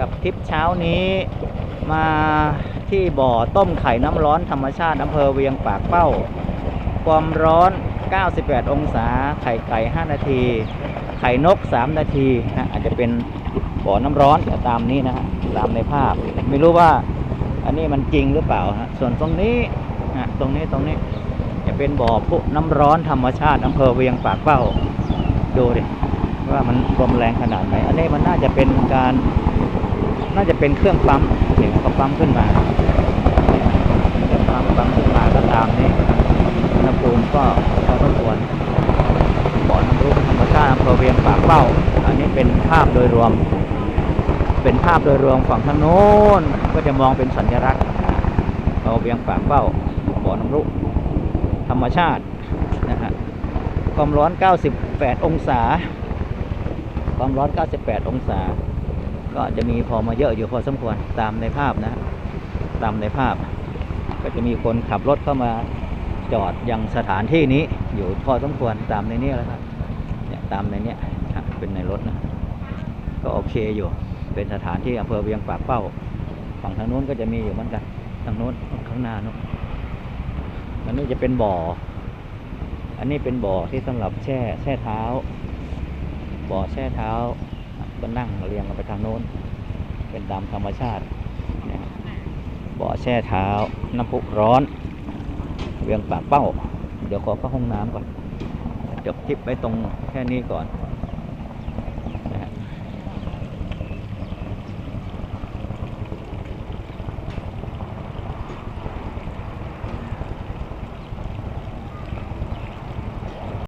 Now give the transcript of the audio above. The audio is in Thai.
กับทริปเช้านี้มาที่บ่อต้มไข่น้ำร้อนธรรมชาติอำเภอเวียงปากเป้า ความร้อน 98 องศา ไข่ไก่ 5 นาที ไข่นก 3 นาทีนะอาจจะเป็นบ่อน้ำร้อนตามนี้นะฮะตามในภาพ ไม่รู้ว่าอันนี้มันจริงหรือเปล่าฮะส่วนตรงนี้นะตรงนี้ตรงนี้จะเป็นบ่อพุน้ำร้อนธรรมชาติอำเภอเวียงปากเป้าดูดิว่ามันลมแรงขนาดไหน อันนี้มันน่าจะเป็นการ น่าจะเป็นเครื่องปั๊มเนี่ยก็ปั๊มขึ้นมาเครื่องปั๊มปั๊มขึ้นมาก็ตามนี่อุณหภูมิก็พอสมควรบ่อน้ำรุธรรมชาติอำเภอเวียงปากเป้า อันนี้เป็นภาพโดยรวม เป็นภาพโดยรวมฝั่งทางโน้นก็จะมองเป็นสัญลักษณ์เราเวียงปากเป้าบ่อน้ำรุธรรมชาตินะฮะความร้อน 98 องศา ความร้อน 98 องศา ก็จะมีพอมาเยอะอยู่พอสมควรตามในภาพนะตามในภาพ ก็จะมีคนขับรถเข้ามาจอดยังสถานที่นี้อยู่พอสมควรตามในนี้แล้วครับเนี่ยตามในเนี้ยเป็นในรถนะก็โอเคอยู่เป็นสถานที่อำเภอเวียงปากเป้า ฝั่งทางนู้นก็จะมีอยู่เหมือนกันทางนู้นข้างหน้านู้นอันนี้จะเป็นบ่อ อันนี้เป็นบ่อที่สำหรับแช่แช่เท้า บ่อแช่เท้า ก็นั่งเรียงกันไปทางโน้น เป็นตามธรรมชาตินะบ่อแช่เท้า น้ำพุร้อน เวียงปากเป้า เดี๋ยวขอเข้าห้องน้ำก่อนจบคลิปไว้ตรงแค่นี้ก่อน